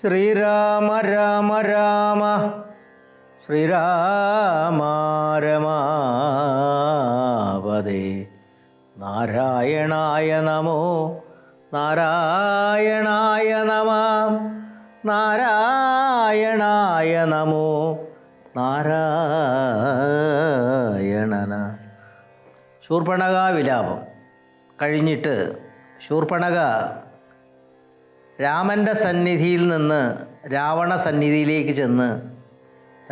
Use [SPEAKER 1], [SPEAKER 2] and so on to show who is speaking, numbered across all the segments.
[SPEAKER 1] ശ്രീരാമ രാമ രാമ. ശ്രീരാമ നാരായണായ നമോ. നാരായണായ നമാം. നാരായണായ നമോ. നാരായണന. ശൂർപ്പണക വിലാപം. കഴിഞ്ഞിട്ട് ശൂർപ്പണക രാമന്റെ സന്നിധിയിൽ നിന്ന് രാവണ സന്നിധിയിലേക്ക് ചെന്ന്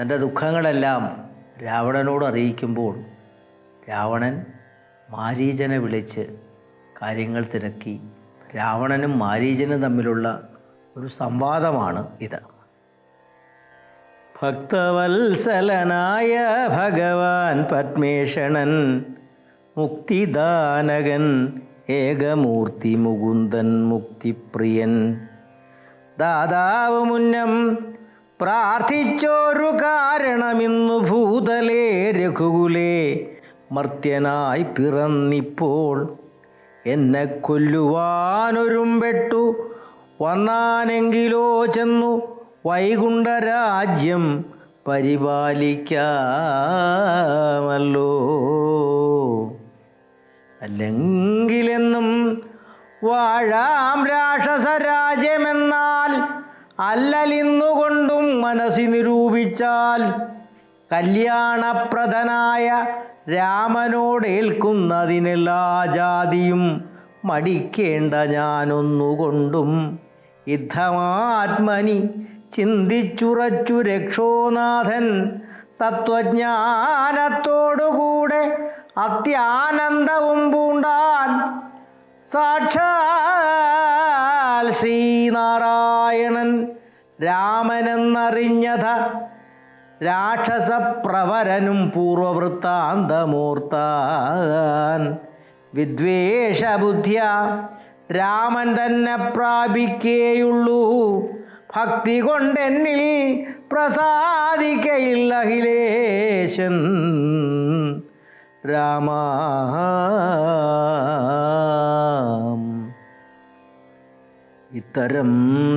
[SPEAKER 1] തന്റെ ദുഃഖങ്ങളെല്ലാം രാവണനോട് അറിയിക്കുമ്പോൾ രാവണൻ മാരീചനെ വിളിച്ച് കാര്യങ്ങൾ തിരക്കി. രാവണനും മാരീചനും തമ്മിലുള്ള ഒരു സംവാദമാണ് ഇത്. ഭക്തവത്സലനായ ഭഗവാൻ പത്മേഷണൻ മുക്തിദാനകൻ ഏകമൂർത്തി മുകുന്ദൻ മുക്തിപ്രിയൻ. ദാതാവ് മുന്നം പ്രാർത്ഥിച്ചോരു കാരണമിന്നു ഭൂതലേ രഘുകുലേ മർത്യനായി പിറന്നിപ്പോൾ എന്നെ കൊല്ലുവാനൊരുമ്പെട്ടു. വന്നാനെങ്കിലോ ചെന്നു വൈകുണ്ഠരാജ്യം പരിപാലിക്കാമല്ലോ. അല്ലെങ്കിലെന്നും വാഴാം രാക്ഷസരാജ്യമെന്നാൽ അല്ലലിന്നുകൊണ്ടും മനസ്സി നിരൂപിച്ചാൽ കല്യാണപ്രദനായ രാമനോടേൽക്കുന്നതിനെല്ലാ ജാതിയും മടിക്കേണ്ട ഞാനൊന്നുകൊണ്ടും യുദ്ധമാത്മനി ചിന്തിച്ചുറച്ചു രക്ഷോനാഥൻ തത്വജ്ഞാനത്തോടുകൂടെ അത്യാനന്ദവും പൂണ്ടാൻ സാക്ഷാൽ ശ്രീനാരായണൻ രാമനെന്നറിഞ്ഞത രാക്ഷസപ്രവരനും പൂർവവൃത്താന്തമൂർത്താൻ. വിദ്വേഷബുദ്ധ്യ രാമൻ തന്നെ പ്രാപിക്കേയുള്ളൂ. ഭക്തി കൊണ്ടെന്നിൽ പ്രസാദിക്കയില്ല അഖിലേശൻ രാമ. ഇത്തരം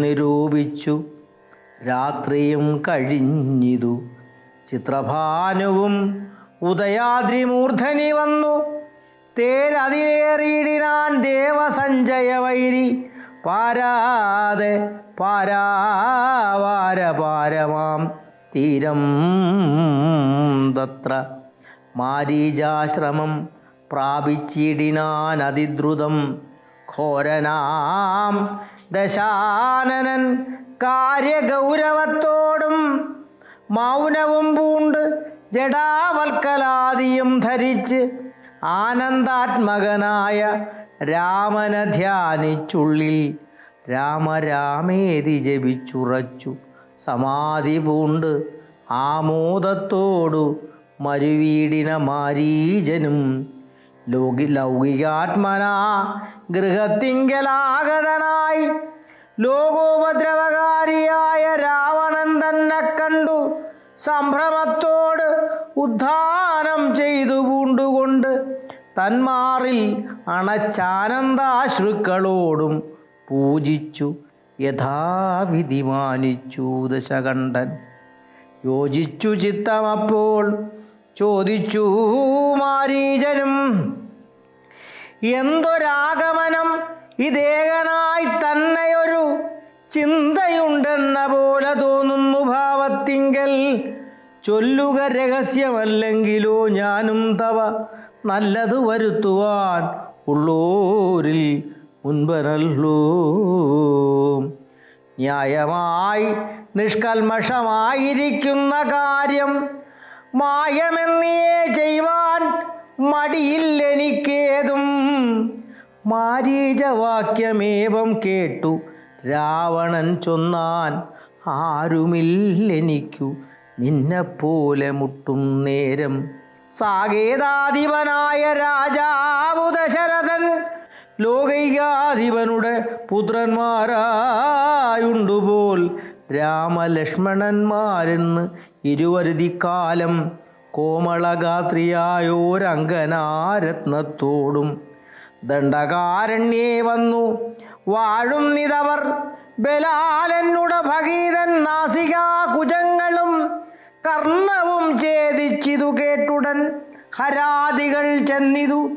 [SPEAKER 1] നിരൂപിച്ചു രാത്രിയും കഴിഞ്ഞിതു. ചിത്രഭാനുവും ഉദയാദ്രിമൂർധനി വന്നു. തേരതിലേറിയിടിനാൻ ദേവസഞ്ജയ വൈരി പാരാതെ പാരാവാര പാരമാം തീരം തത്ര. മാരീചാശ്രമം പ്രാപിച്ചിടിനാൻ അതിദ്രുതം ഘോരനാം ദശാനനൻ കാര്യഗൗരവത്തോടും മൗനവും പൂണ്ട് ജഡാവൽക്കലാദിയും ധരിച്ച് ആനന്ദാത്മകനായ രാമനെ ധ്യാനിച്ചുള്ളിൽ രാമരാമേതി ജപിച്ചുറച്ചു. സമാധി പൂണ്ട് ആമോദത്തോടു മരുവീടിന മാരീജനും ലോകി ലൗകികാത്മനാ ഗൃഹത്തിങ്കലാഗതനായി ലോകോപദ്രവകാരിയായ രാവണൻ തന്നെ കണ്ടു. സംഭ്രമത്തോട് ഉദ്ധാനം ചെയ്തു പൂണ്ടുകൊണ്ട് തന്മാറിൽ അണച്ചാനന്ദാശ്രുക്കളോടും പൂജിച്ചു. യഥാവിധി മാനിച്ചു ദശകണ്ഠൻ. യോജിച്ചു ചിത്തമപ്പോൾ ചോദിച്ചു മാരീജനും എന്തൊരാഗമനം ഇതേകനായി തന്നെയൊരു ചിന്തയുണ്ടെന്ന പോലെ തോന്നുന്നു ഭാവത്തിങ്കൽ. ചൊല്ലുക രഹസ്യമല്ലെങ്കിലോ ഞാനും തവ നല്ലത് വരുത്തുവാൻ ഉള്ളൂരിൽ മുൻപനല്ലോ. ന്യായമായി നിഷ്കൽമഷമായിരിക്കുന്ന കാര്യം മായമെന്നേ ചെയ്യുവാൻ മടിയില്ലെനിക്കേതും. മാരീചവാക്യമേവം കേട്ടു. രാവണൻ ചൊന്നാൻ ആരുമില്ലെനിക്കു. നിന്നെപ്പോലെ മുട്ടും നേരം. സാകേതാധിപനായ രാജാവു ദശരഥൻ ലോകൈകാധിപനുടെ പുത്രന്മാരായുണ്ടുപോൽ രാമലക്ഷ്മണന്മാരെന്ന് ഇരുവരുതിക്കാലം കോമളഗാത്രിയായോരങ്കനാരത്നത്തോടും ദണ്ഡകാരണ്യേ വന്നു. വാഴും നിതവർ ബലാലനുട ഭഗീതൻ നാസികാ കുജങ്ങളും കർണവും ഛേദിച്ചിതു കേട്ടുടൻ ഹരാദികൾ ചെന്നിതു.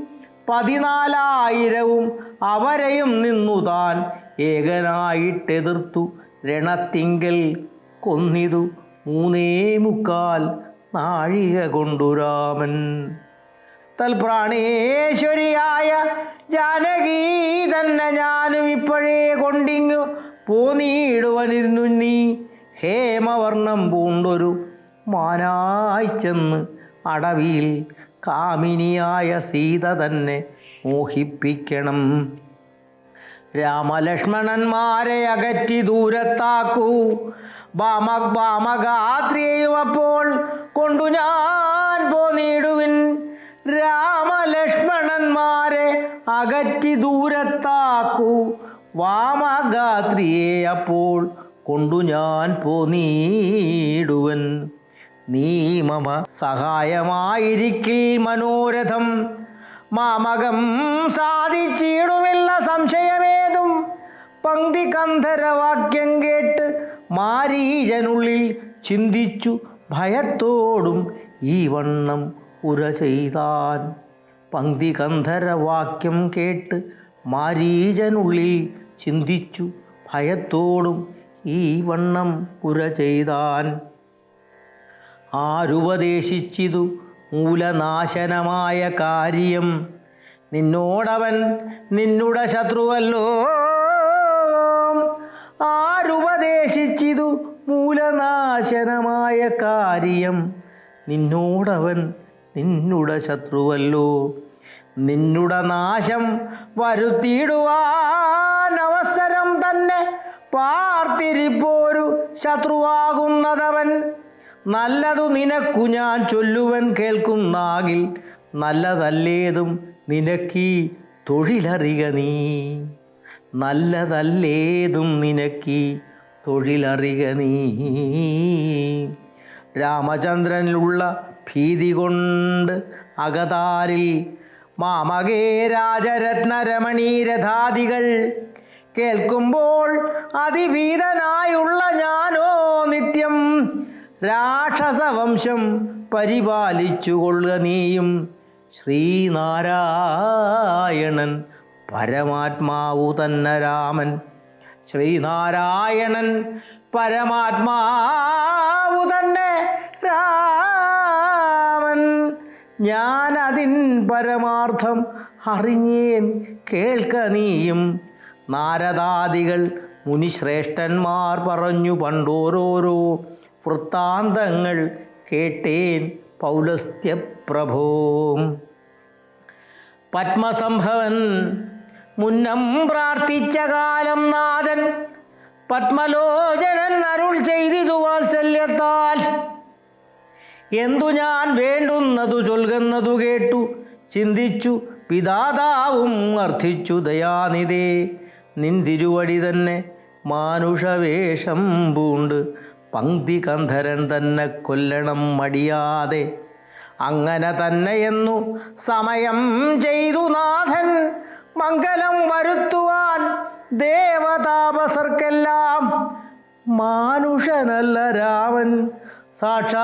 [SPEAKER 1] പതിനാലായിരവും അവരെയും നിന്നു താൻ ഏകനായിട്ടെതിർത്തു. രണത്തിങ്കൽ കൊന്നിതു. മൂന്നേ മുക്കാൽ നാഴിക കൊണ്ടു രാമൻ. തൽപ്രാണേശ്വരിയായ ജാനകീ തന്നെ ഞാനും ഇപ്പോഴേ കൊണ്ടിങ്ങു പോന്നീടുവനിരുന്നു നീ ഹേമവർണം പൂണ്ടൊരു മാനായി ചെന്ന് അടവിയിൽ കാമിനിയായ സീത തന്നെ മോഹിപ്പിക്കണം. രാമലക്ഷ്മണന്മാരെ അകറ്റി ദൂരത്താക്കൂ. ബാമ ബാമഗാത്രിയെയും അപ്പോൾ കൊണ്ടു ഞാൻ പോന്നിടുവിൻ. രാമലക്ഷ്മണന്മാരെ അകറ്റി ദൂരത്താക്കൂ. വാമഗാത്രിയെ അപ്പോൾ കൊണ്ടു ഞാൻ പോന്നീടുവൻ. നീ മമ സഹായമായിരിക്കിൽ മനോരഥം. മാമകം സാധിച്ചിടുമില്ല സംശയമേതും. പങ്ക്തി കന്ധരവാക്യം കേട്ട് മാരീജനുള്ളിൽ ചിന്തിച്ചു ഭയത്തോടും ഈ വണ്ണം ഉര ചെയ്താൻ. പങ്ക്തി കന്ധരവാക്യം കേട്ട് മാരീജനുള്ളിൽ ചിന്തിച്ചു ഭയത്തോടും ഈ വണ്ണം ഉര ചെയ്താൻ. ആരുപദേശിച്ചിതു മൂലനാശനമായ കാര്യം. നിന്നോടവൻ നിന്നുടെ ശത്രുവല്ലോ. ആരുപദേശിച്ചിതു മൂലനാശനമായ കാര്യം. നിന്നോടവൻ നിന്നുട ശത്രുവല്ലോ. നിന്നുട നാശം വരുത്തിയിടുവാൻ അവസരം തന്നെ പാർത്തിരിപ്പോരു ശത്രുവാകുന്നതവൻ. നല്ലതു നിനക്കു ഞാൻ ചൊല്ലുവൻ കേൾക്കുന്നാകിൽ നല്ലതല്ലേതും നിനക്കീ തൊഴിലറിക നീ. നല്ലതല്ലേതും നിനക്കീ തൊഴിലറിക നീ. രാമചന്ദ്രനിലുള്ള ഭീതി കൊണ്ട് അകതാരിൽ മാമകേ രാജരത്നരമണീരഥാദികൾ കേൾക്കുമ്പോൾ അതിഭീതനായുള്ള ഞാനോ നിത്യം രാക്ഷസവംശം പരിപാലിച്ചു കൊള്ളുക നീയും. ശ്രീനാരായണൻ പരമാത്മാവു തന്നെ രാമൻ. ശ്രീനാരായണൻ പരമാത്മാവു തന്നെ രാമൻ. ഞാനതിൻ പരമാർത്ഥം അറിഞ്ഞേൻ കേൾക്ക നീയും നാരദാദികൾ മുനിശ്രേഷ്ഠന്മാർ പറഞ്ഞു പണ്ടോരോരോ വൃത്താന്തങ്ങൾ കേട്ടേൻ പൗലസ്ത്യപ്രഭോ. പത്മസംഭവൻ മുന്നം പ്രാർത്ഥിച്ച കാലം നാഥൻ പത്മലോചനൻ അരുൾ ചെയ്തിതു വാത്സല്യത്താൽ. എന്തു ഞാൻ വേണ്ടുന്നതു ചൊൽകുന്നതു കേട്ടു ചിന്തിച്ചു പിതാതാവും അർത്ഥിച്ചു ദയാനിതേ നിൻ തിരുവടി തന്നെ മാനുഷവേഷം പൂണ്ട് പങ്ക്തി കന്ധരൻ തന്നെ കൊല്ലണം മടിയാതെ. അങ്ങനെ തന്നെയെന്നു സമയം ചെയ്തു നാഥൻ മംഗലം വരുത്തുവാൻ ദേവതാപസർക്കെല്ലാം മാനുഷനല്ല രാമൻ. സാക്ഷാൽ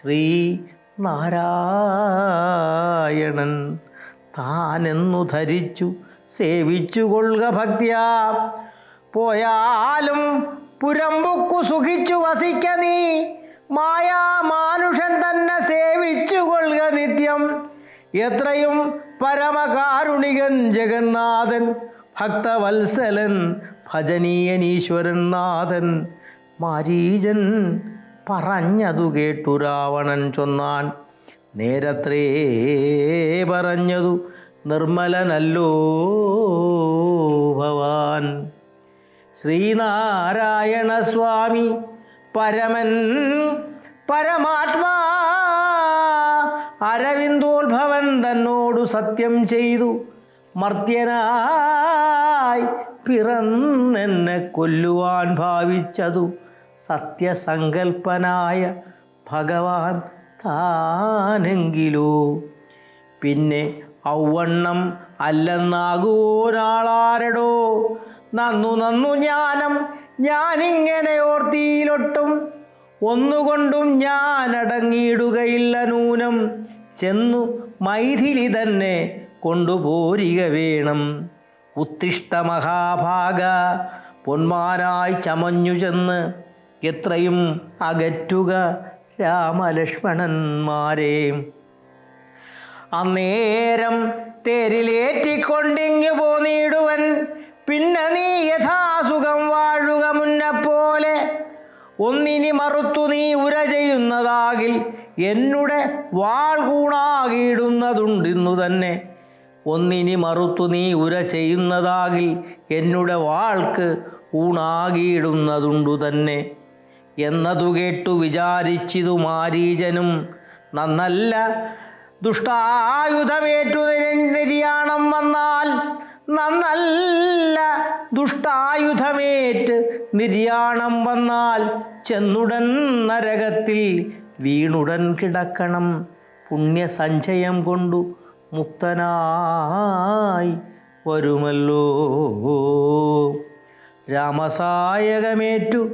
[SPEAKER 1] ശ്രീ നാരായണൻ താനെന്നു ധരിച്ചു സേവിച്ചു കൊള്ളുക ഭക്തിയാ. പോയാലും പുരമ്പുക്കു സുഖിച്ചു വസിക്ക നീ. മായാ മാനുഷൻ തന്നെ സേവിച്ചു കൊള്ളുക നിത്യം. എത്രയും പരമകാരുണികൻ ജഗന്നാഥൻ ഭക്തവത്സലൻ ഭജനീയനീശ്വരൻ നാഥൻ മാരീജൻ പറഞ്ഞതു കേട്ടു രാവണൻ ചൊന്നാൻ. നേരത്രേ പറഞ്ഞതു നിർമ്മലനല്ലോ ഭവാൻ. ശ്രീനാരായണ സ്വാമി പരമൻ പരമാത്മാ അരവിന്ദോത്ഭവൻ തന്നോടു സത്യം ചെയ്തു. മർത്യനായി പിറന്നെന്നെ കൊല്ലുവാൻ ഭാവിച്ചതു സത്യസങ്കൽപ്പനായ ഭഗവാൻ താനെങ്കിലോ. പിന്നെ ഔവണ്ണം അല്ലെന്നാകൂരാളാരടോ നന്നു നന്നു ജ്ഞാനം ഞാനിങ്ങനെ ഓർത്തിയിലൊട്ടും. ഒന്നുകൊണ്ടും ഞാൻ അടങ്ങിയിടുകയില്ല നൂനം. ചെന്നു മൈഥിലി തന്നെ കൊണ്ടുപോരിക വേണം. ഉത്തിഷ്ട മഹാഭാഗ പൊന്മാരായി ചമഞ്ഞു ചെന്ന് എത്രയും അകറ്റുക രാമലക്ഷ്മണന്മാരെ. അന്നേരം തേരിലേറ്റിക്കൊണ്ടിങ്ങു പോന്നിടുവൻ. പിന്നെ നീ യഥാസുഖം ഒന്നിനി മറുത്തു നീ ഉര ചെയ്യുന്നതാകിൽ എന്നുടെ വാൾ കൂണാകിയിടുന്നതുണ്ടിന്നു തന്നെ. ഒന്നിനി മറുത്തു നീ ഉര ചെയ്യുന്നതാകിൽ എന്നുടെ വാൾക്ക് ഊണാകിയിടുന്നതുണ്ടു തന്നെ. എന്നതു കേട്ടു വിചാരിച്ചിതു മാരീജനും നന്നല്ല ദുഷ്ടായുധമേറ്റു നിര്യാണം വന്നാൽ നന്നല്ല ദുഷ്ടായുധമേറ്റ് നിര്യാണം വന്നാൽ ചെന്നുടൻ നരകത്തിൽ വീണുടൻ കിടക്കണം. പുണ്യസഞ്ചയം കൊണ്ടു മുക്തനായി വരുമല്ലോ. രാമസായകമേറ്റു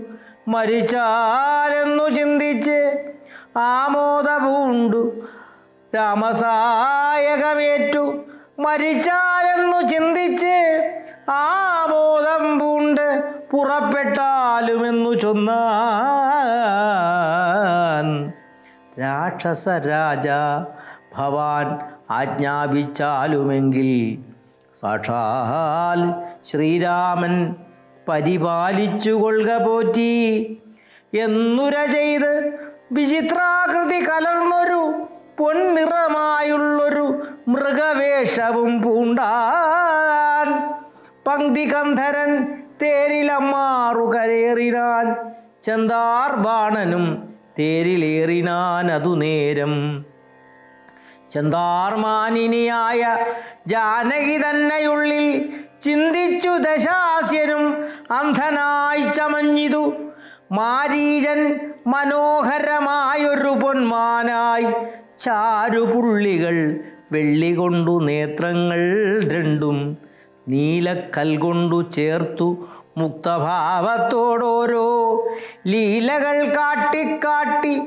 [SPEAKER 1] മരിച്ചാലെന്നു ചിന്തിച്ച് ആമോദപൂണ്ടു രാമസായകമേറ്റു മരിച്ചാലെന്നു ചിന്തിച്ച് ആ ബോധം പൂണ്ട് പുറപ്പെട്ടാലുമെന്നു ചൊന്നാൻ രാക്ഷസരാജ ഭവാൻ ആജ്ഞാപിച്ചാലുമെങ്കിൽ സാക്ഷാൽ ശ്രീരാമൻ പരിപാലിച്ചു കൊള്ളുക പോറ്റി. എന്നുര ചെയ്ത് വിചിത്രാകൃതി കലർന്നൊരു പൊൻനിറമായുള്ളൊരു മൃഗവേഷവും പൂണ്ടാൻ. പങ്ക്തി കന്ധരൻ ചന്താർബാണനും തേരിലേറിനാൻ അതു നേരം. ചന്താർമാനിനിയായ ജാനകി തന്നെയുള്ളിൽ ചിന്തിച്ചു ദശാസ്യനും അന്ധനായി ചമഞ്ഞിതു. മാരീജൻ മനോഹരമായൊരു പൊന്മാനായി ചാരുപുള്ളികൾ വെള്ളി കൊണ്ടു നേത്രങ്ങൾ രണ്ടും നീലക്കൽ കൊണ്ടു ചേർത്തു മുക്തഭാവത്തോടോരോ. ലീലകൾ കാട്ടിക്കാട്ടി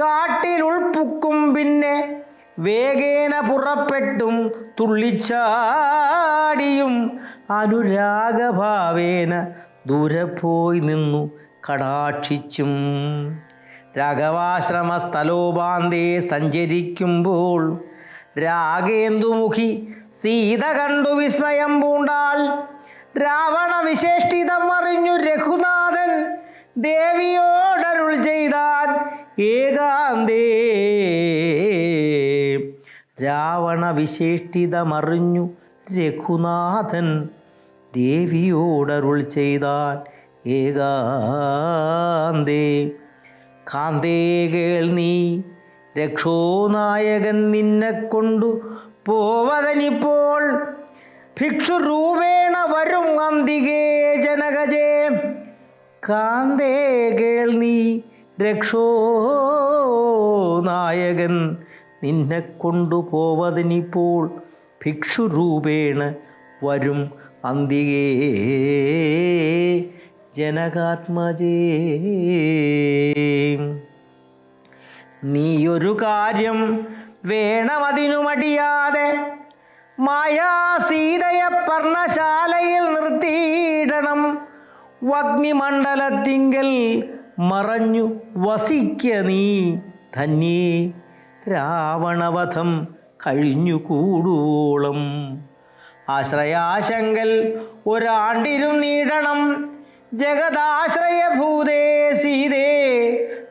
[SPEAKER 1] കാട്ടിലുൾപ്പുക്കും പിന്നെ വേഗേന പുറപ്പെട്ടും തുള്ളിച്ചാടിയും. അനുരാഗഭാവേന ദൂരെ പോയി നിന്നു കടാക്ഷിച്ചും. രാഘവാശ്രമ സ്ഥലോപാന്തേ സഞ്ചരിക്കുമ്പോൾ രാഗേന്ദുമുഖി സീത കണ്ടു വിസ്മയം പൂണ്ടാൽ രാവണ വിശേഷ്ടിതം അറിഞ്ഞു രഘുനാഥൻ ദേവിയോടരുൾ ചെയ്താൻ ഏകാന്തേ. രാവണ വിശേഷ്ടിതമറിഞ്ഞു രഘുനാഥൻ ദേവിയോടരുൾ ചെയ്താൻ ഏകാന്തേ. കാന്തേ കേൾ നീ രക്ഷോനായകൻ നിന്നെ കൊണ്ടു പോവതനിപ്പോൾ. ഭിക്ഷു രൂപേണ വരും അന്തികേ ജനകജേ. കാന്തേ കേൾ നീ രക്ഷോ നായകൻ നിന്നെ കൊണ്ടുപോവതിനിപ്പോൾ ഭിക്ഷുരൂപേണ വരും അന്തികേ. ജനകാത്മജേ. നീയൊരു കാര്യം വേണമതിനു മടിയാതെ മായാ സീതയെ പർണശാലയിൽ നിർത്തിയിടണം. വഗ്നിമണ്ഡലത്തിങ്കൽ മറഞ്ഞു വസിക്ക നീ. ധന്യേ രാവണവധം കഴിഞ്ഞു കൂടോളം ആശ്രയാശങ്കൽ ഒരാണ്ടിരും നീടണം. ജഗദാശ്രയഭൂതേ സീതേ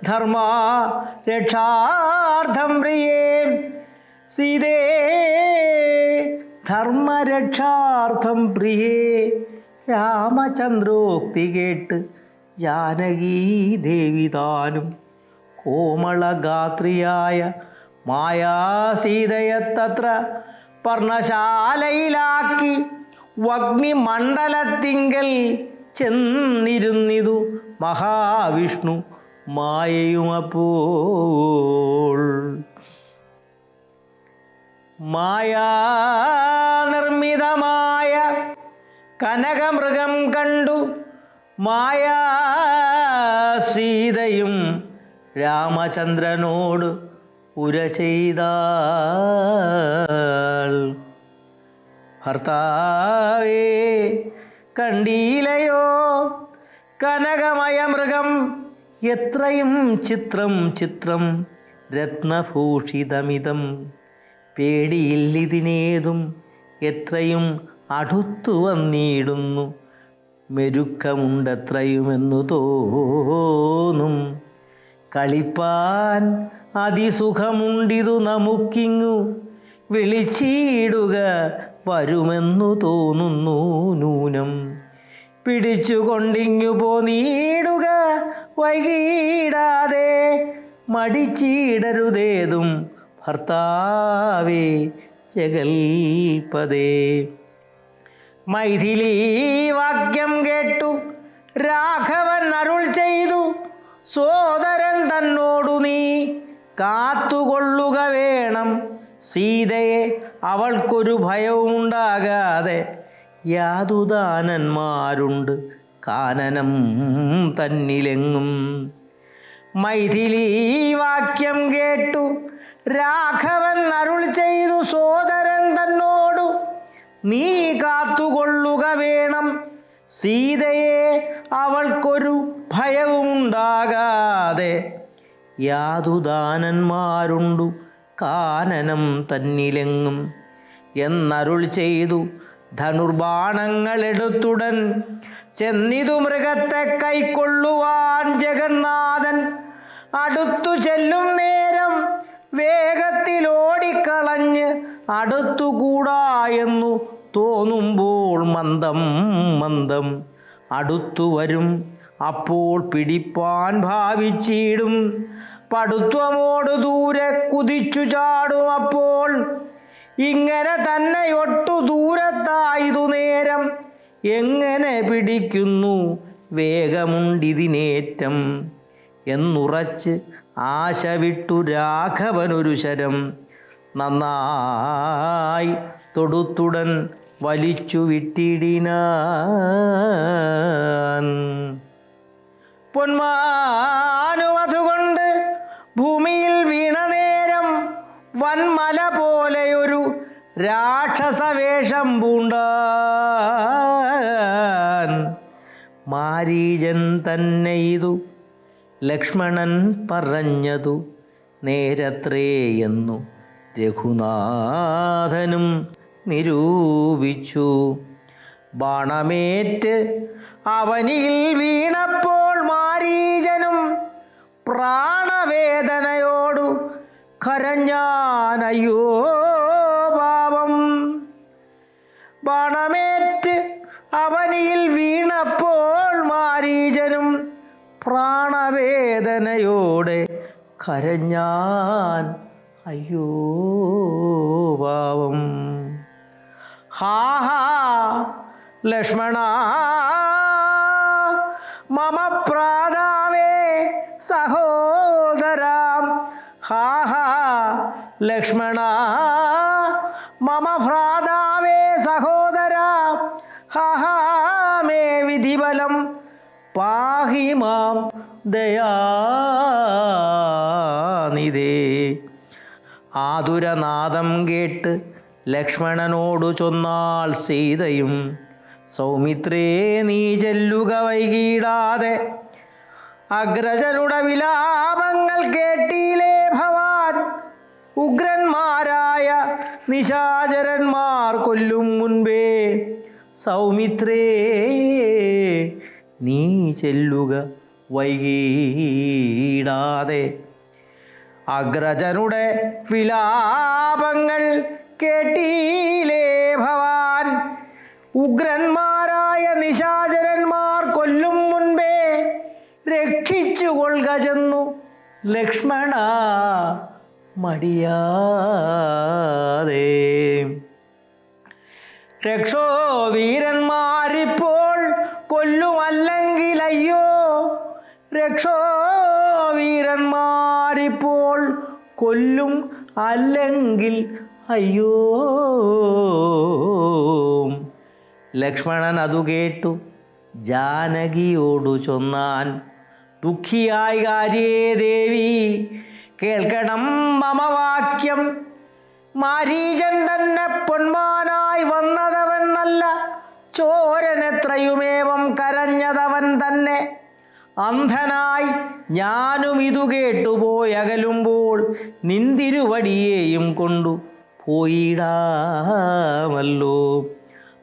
[SPEAKER 1] ധർമ്മ രക്ഷാർത്ഥം പ്രിയേ. സീതേ ധർമ്മരക്ഷാർത്ഥം പ്രിയേ. രാമചന്ദ്രോക്തി കേട്ട് ജാനകീ ദേവി താനും കോമളഗാത്രിയായ മായാസീതയത്തത്ര പർണശാലയിലാക്കി വഗ്നിമണ്ഡലത്തിങ്കൽ ചെന്നിരുന്നിതു മഹാവിഷ്ണു മായയുമപ്പോൾ മായാനിർമ്മിതമായ കനകമൃഗം കണ്ടു മായാ സീതയും രാമചന്ദ്രനോട് ഉര ചെയ്ത ഭർത്താവേ കണ്ടീലയോ കനകമയ മൃഗം എത്രയും ചിത്രം ചിത്രം രത്നഭൂഷിതമിതം. പേടിയില്ലിതിനേതും എത്രയും അടുത്തു വന്നിടുന്നു. മെരുക്കമുണ്ടത്രയുമെന്നു തോന്നും. കളിപ്പാൻ അതിസുഖമുണ്ടിതു നമുക്കിങ്ങു വിളിച്ചിടുക വരുമെന്നു തോന്നുന്നു നൂനം. പിടിച്ചുകൊണ്ടിങ്ങു പോനീടുക വൈകിടാതെ മടിച്ചിടരുതേതും ഭർത്താവേ ജഗൽപദേ മൈഥിലി വാക്യം കേട്ടു രാഘവൻ അരുൾ ചെയ്തു സോദരൻ തന്നോടു നീ കാത്തുകൊള്ളുക വേണം. സീതയെ അവൾക്കൊരു ഭയവും ഉണ്ടാകാതെ യാതുദാനന്മാരുണ്ട്. കാനനം തന്നിലെങ്ങും. മൈഥിലി വാക്യം കേട്ടു. രാഘവൻ അരുൾ ചെയ്തു സോദരൻ തന്നോടു. നീ കാത്തുകൊള്ളുക വേണം. സീതയെ അവൾക്കൊരു ഭയവുമുണ്ടാകാതെ യാതുദാനന്മാരുണ്ടു. കാനനം തന്നിലെങ്ങും. എന്നരുൾ ചെയ്തു ധനുർബാണങ്ങളെടുത്തുടൻ ചെന്നിതു മൃഗത്തെ കൈക്കൊള്ളുവാൻ ജഗന്നാഥൻ അടുത്തു ചെല്ലും നേരം വേഗത്തിൽ ഓടിക്കളഞ്ഞ് അടുത്തുകൂടാ എന്നു തോന്നുമ്പോൾ മന്ദം മന്ദം. അടുത്തു വരും അപ്പോൾ പിടിപ്പാൻ ഭാവിച്ചിടും. പടുത്വമോട് ദൂരെ കുതിച്ചു ചാടും അപ്പോൾ ഇങ്ങനെ തന്നെ ഒട്ടു ദൂരത്തായതു നേരം എങ്ങനെ പിടിക്കുന്നു വേഗമുണ്ടിതിനേറ്റം എന്നുറച്ച് ആശ വിട്ടു രാഘവനൊരു ശരം. നന്നായി തൊടുത്തുടൻ വലിച്ചു വിട്ടിടിനാൻ. പൊന്മാനുമതുകൊണ്ട് ഭൂമിയിൽ വൻമല പോലെയൊരു രാക്ഷസവേഷം പൂണ്ട മാരീജൻ തന്നെ ഇതു ലക്ഷ്മണൻ പറഞ്ഞതു നേരത്രേ എന്നു രഘുനാഥനും നിരൂപിച്ചു. ബാണമേറ്റ് അവനിൽ വീണപ്പോൾ മാരീജനും പ്രാണവേദനയോടു കരഞ്ഞാനയ്യോ പാപം ബാണമേറ്റ് അവനിയിൽ വീണപ്പോൾ മാരീജനും പ്രാണവേദനയോടെ കരഞ്ഞാൻ അയ്യോ പാവം. ഹാഹാ ലക്ഷ്മണ മമ പ്രാതാവേ സഹോദരാം. ഹാ ലക്ഷ്മണ മമ ഭ്രാതാവേ സഹോദര ഹാ ഹാ വിധിബലം പാഹി മാം ദയാനിതേ ആതുരനാദം കേട്ട് ലക്ഷ്മണനോടു ചൊന്നാൾ സീതയും സൗമിത്രേ നീ ചെല്ലുക വൈകിടാതെ അഗ്രജനുടെ വിലാപങ്ങൾ കേട്ടിയിലേ ഭവാൻ ഉഗ്രന്മാരായ നിശാചരന്മാർ കൊല്ലും മുൻപേ. സൗമിത്രേ നീ ചെല്ലുക വൈകീടാതെ. അഗ്രജനുടെ വിലാപങ്ങൾ കേട്ടീലേ ഭവാൻ? ഉഗ്രന്മാരായ നിശാചരന്മാർ കൊല്ലും മുൻപേ രക്ഷിച്ചു കൊള്ളുക ലക്ഷ്മണ മടിയാതെ. രക്ഷോ വീരന്മാരിപ്പോൾ കൊല്ലുമല്ലെങ്കിൽ അയ്യോ. രക്ഷോ വീരന്മാരിപ്പോൾ കൊല്ലും അല്ലെങ്കിൽ അയ്യോ. ലക്ഷ്മണൻ അതു കേട്ടു. ജാനകിയോടു ചൊന്നാൻ ദുഃഖിയായി കാര്യേ ദേവി. കേൾക്കണം മമവാക്യം. മാരീചൻ തന്നെ പൊന്മാനായി വന്നതവൻ നല്ല ചോരനെത്രയുമേവം കരഞ്ഞതവൻ തന്നെ. അന്ധനായി ഞാനും ഇതു കേട്ടുപോയകലുമ്പോൾ നിന്തിരുവടിയേയും കൊണ്ടു പോയിടാമല്ലോ.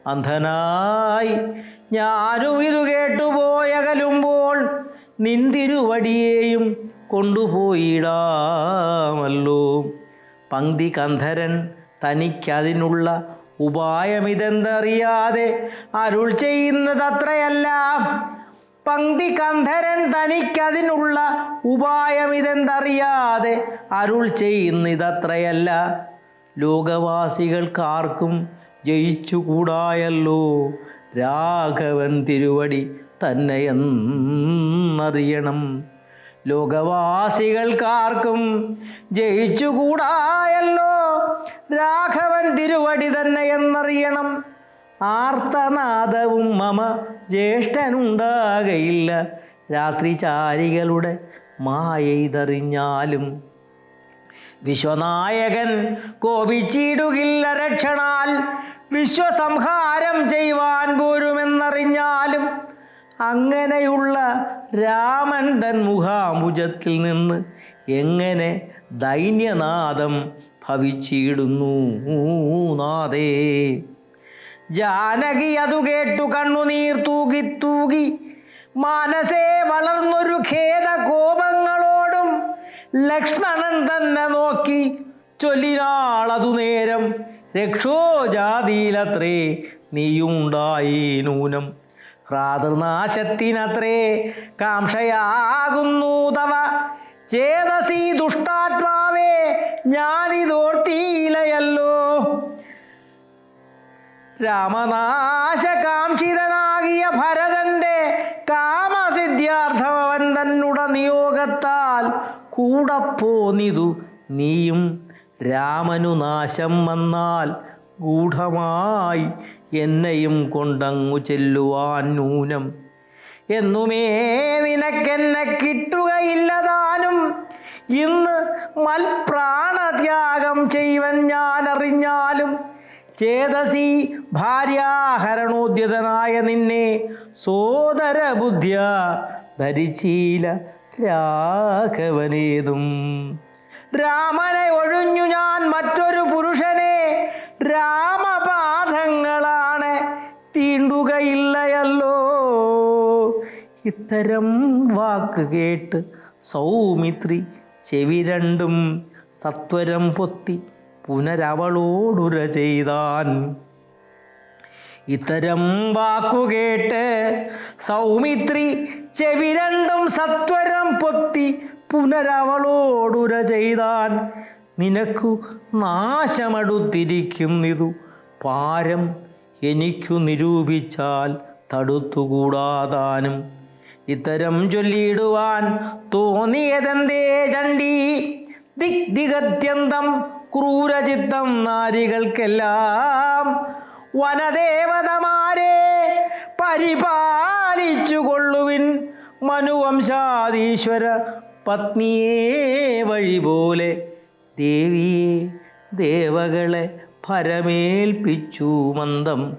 [SPEAKER 1] അന്ധനായി ഞാനും ഇതു കേട്ടുപോയകലുമ്പോൾ നിന്തിരുവടിയെയും കൊണ്ടുപോയിടാമല്ലോ. പങ്ക്തി കന്ധരൻ തനിക്കതിനുള്ള ഉപായമിതെന്തറിയാതെ അരുൾ ചെയ്യുന്നതത്രയല്ല. പങ്ക്തി കന്ധരൻ തനിക്കതിനുള്ള ഉപായമിതെന്തറിയാതെ അരുൾ ചെയ്യുന്നിതത്രയല്ല. ലോകവാസികൾക്കാർക്കും ജയിച്ചുകൂടായല്ലോ. രാഘവൻ തിരുവടി തന്നെയെന്നറിയണം ലോകവാസികൾക്കാർക്കും ജയിച്ചുകൂടായല്ലോ. രാഘവൻ തിരുവടി തന്നെ എന്നറിയണം. ആർത്തനാദവും മമ ജ്യേഷ്ഠനുണ്ടാകയില്ല. രാത്രി ചാരികളുടെ മായയിതറിഞ്ഞാലും വിശ്വനായകൻ കോപിച്ചിടുകില്ല രക്ഷണാൽ. വിശ്വസംഹാരം ചെയ്യുവാൻ പോരുമെന്നറിഞ്ഞാലും അങ്ങനെയുള്ള രാമൻ തൻ മുഖാമുജത്തിൽ നിന്ന് എങ്ങനെ ദൈന്യനാദം ഭവിച്ചിടുന്നു? നാദേ ജാനകി അതു കേട്ടു കണ്ണുനീർ തൂകി തൂകി. മനസ്സേ വളർന്നൊരു ഖേദ കോപങ്ങളോടും ലക്ഷ്മണൻ തന്നെ നോക്കി ചൊല്ലിനാളതു നേരം രക്ഷോ രക്ഷോജാതിയിലത്രേ നീയുണ്ടായി നൂനം. ഭ്രാതൃനാശത്തിനത്രേ കാംക്ഷയാകുന്നു തവ. ചേതസി ദുഷ്ടാത്മാവേ ഞാനിതോർത്തിയിലയല്ലോ. രാമനാശകാംക്ഷിതനാകിയ ഭരതന്റെ കാമസിദ്ധ്യാർത്ഥം അവൻ തന്നുട നിയോഗത്താൽ കൂടപ്പോന്നിതു നീയും. രാമനു നാശം വന്നാൽ ഗൂഢമായി എന്നെയും കൊണ്ടങ്ങു ചെല്ലുവാൻ നൂനം എന്നുമേ നിനക്കെന്നെ കിട്ടുകയില്ലതാനും ഇന്ന് മൽപ്രാണത്യാഗം ചെയ്വൻ ഞാൻ അറിഞ്ഞാലും ചേതസി ഭാര്യാഹരണോദ്യതനായ നിന്നെ സോദര ബുദ്ധ്യ ധരിച്ചീല രാഘവനേതും. രാമനെ ഒഴിഞ്ഞു ഞാൻ മറ്റൊരു പുരുഷനെ രാമപാദങ്ങളാണ് തീണ്ടുകയില്ലയല്ലോ ഇത്തരം വാക്ക് കേട്ട് സൗമിത്രി ചെവി രണ്ടും സത്വരം പൊത്തി പുനരവളോടുര ചെയ്താൻ. ഇത്തരം വാക്കുകേട്ട് സൗമിത്രി ചെവി രണ്ടും സത്വരം പൊത്തി പുനരവളോടുര ചെയ്താൻ. നിനക്കു നാശമടുത്തിരിക്കുന്നിതു പാരം എനിക്കു നിരൂപിച്ചാൽ തടുത്തുകൂടാതാനും. ഇത്തരം ചൊല്ലിയിടുവാൻ തോന്നിയതെന്തേ ചണ്ടി ദിഗ്ദിഗത്യന്തം ക്രൂരചിത്തം നാരികൾക്കെല്ലാം വനദേവതമാരെ പരിപാലിച്ചു കൊള്ളുവിൻ മനുവംശാദീശ്വര പത്നിയെ വഴി പോലെ ദേവിയെ ദേവകളെ ഭരമേൽപ്പിച്ചു മന്ദം.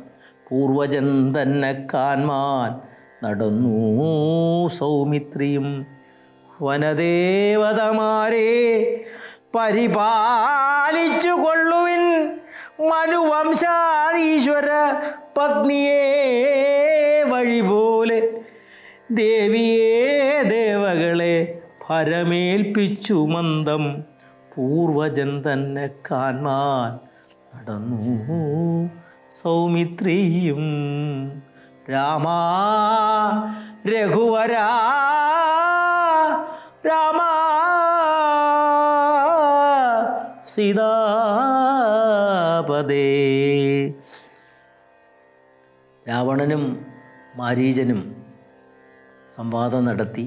[SPEAKER 1] പൂർവജൻ തന്നെ കാൺമാൻ നടന്നു സൗമിത്രിയും. വനദേവതമാരെ പരിപാലിച്ചു കൊള്ളുവിൻ മനുവംശാദീശ്വര പത്നിയെ വഴി പോലെ ദേവിയെ ദേവകളെ ഭരമേൽപ്പിച്ചു മന്ദം. പൂർവജൻ തന്നെ കാൺമാൻ നടന്നു സൗമിത്രിയും രാമ രഘുവരാ രാമ സീതാപദേ രാവണനും മാരീജനും സംവാദം നടത്തി.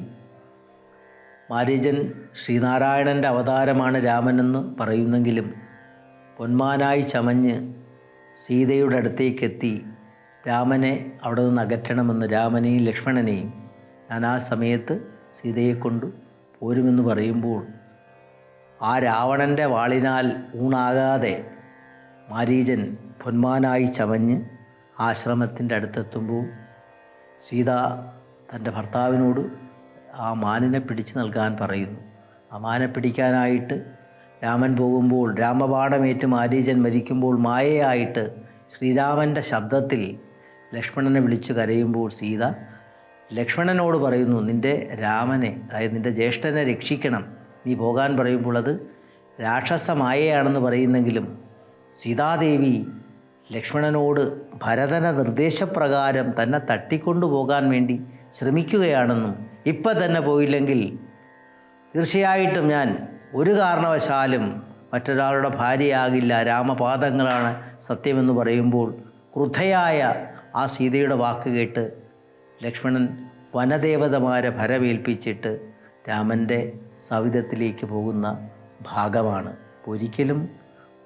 [SPEAKER 1] മാരീജൻ ശ്രീനാരായണന്റെ അവതാരമാണ് രാമനെന്ന് പറയുന്നെങ്കിലും പൊന്മാനായി ചമഞ്ഞ് സീതയുടെ അടുത്തേക്കെത്തി രാമനെ അവിടെ നിന്ന് അകറ്റണമെന്ന് രാമനെയും ലക്ഷ്മണനെയും ഞാൻ ആ സമയത്ത് സീതയെ കൊണ്ട് പോരുമെന്ന് പറയുമ്പോൾ ആ രാവണന്റെ വാളിനാൽ ഊണാകാതെ മാരീജൻ പൊന്മാനായി ചമഞ്ഞ് ആശ്രമത്തിന്റെ അടുത്തെത്തുമ്പോൾ സീത തന്റെ ഭർത്താവിനോട് ആ മാനിനെ പിടിച്ചു നൽകാൻ പറയുന്നു. ആ മാനെ പിടിക്കാനായിട്ട് രാമൻ പോകുമ്പോൾ രാമപാഠമേറ്റ് മാരീചൻ മരിക്കുമ്പോൾ മായയായിട്ട് ശ്രീരാമന്റെ ശബ്ദത്തിൽ ലക്ഷ്മണനെ വിളിച്ചു കരയുമ്പോൾ സീത ലക്ഷ്മണനോട് പറയുന്നു നിന്റെ രാമനെ അതായത് നിന്റെ ജ്യേഷ്ഠനെ രക്ഷിക്കണം. നീ പോകാൻ പറയുമ്പോൾ അത് രാക്ഷസ മായയാണെന്ന് പറയുന്നെങ്കിലും സീതാദേവി ലക്ഷ്മണനോട് ഭരതന നിർദ്ദേശപ്രകാരം തന്നെ തട്ടിക്കൊണ്ടു പോകാൻ വേണ്ടി ശ്രമിക്കുകയാണെന്നും ഇപ്പം തന്നെ പോയില്ലെങ്കിൽ തീർച്ചയായിട്ടും ഞാൻ ഒരു കാരണവശാലും മറ്റൊരാളുടെ ഭാര്യയാകില്ല. രാമപാദങ്ങളാണ് സത്യമെന്ന് പറയുമ്പോൾ ക്രുദ്ധയായ ആ സീതയുടെ വാക്ക് കേട്ട് ലക്ഷ്മണൻ വനദേവതമാരെ ഭരമേൽപ്പിച്ചിട്ട് രാമന്റെ സവിധത്തിലേക്ക് പോകുന്ന ഭാഗമാണ്. ഒരിക്കലും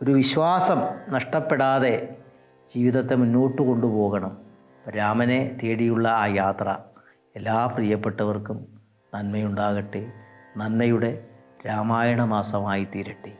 [SPEAKER 1] ഒരു വിശ്വാസം നഷ്ടപ്പെടാതെ ജീവിതത്തെ മുന്നോട്ട് കൊണ്ടുപോകണം. രാമനെ തേടിയുള്ള ആ യാത്ര എല്ലാ പ്രിയപ്പെട്ടവർക്കും നന്മയുണ്ടാകട്ടെ. നന്മയുടെ രാമായണ മാസമായി തീരട്ടെ